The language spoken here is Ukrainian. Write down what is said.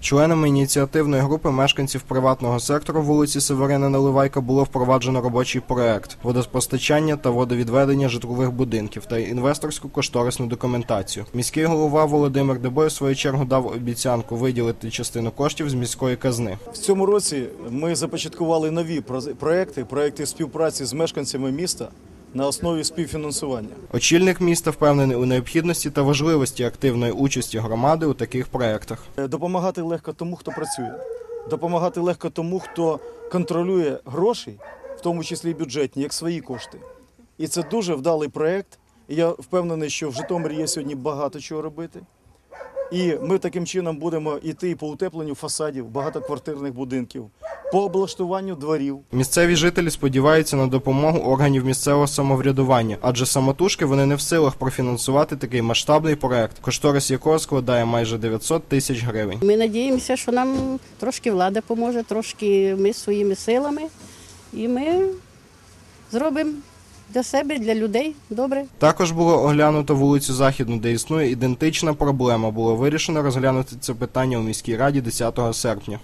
Членами ініціативної групи мешканців приватного сектору вулиці Северина Наливайка було впроваджено робочий проект водопостачання та водовідведення житлових будинків та інвесторську кошторисну документацію. Міський голова Володимир Дебой в свою чергу дав обіцянку виділити частину коштів з міської казни. В цьому році ми започаткували нові проекти, проекти співпраці з мешканцями міста на основі співфінансування. Очільник міста впевнений у необхідності та важливості активної участі громади у таких проектах. Е, Допомагати легко тому, хто працює, допомагати легко тому, хто контролює гроші, в тому числі і бюджетні, як свої кошти. І це дуже вдалий проект. Я впевнений, що в Житомирі є сьогодні багато чого робити. І ми таким чином будемо йти по утепленню фасадів багатоквартирних будинків, по облаштуванню дворів. Місцеві жителі сподіваються на допомогу органів місцевого самоврядування, адже самотужки вони не в силах профінансувати такий масштабний проект, кошторис якого складає майже 900 тисяч гривень. Ми надіємося, що нам трошки влада поможе, трошки ми своїми силами. І ми зробимо для себе, для людей добре. Також було оглянуто вулицю Західну, де існує ідентична проблема. Було вирішено розглянути це питання у міській раді 10 серпня.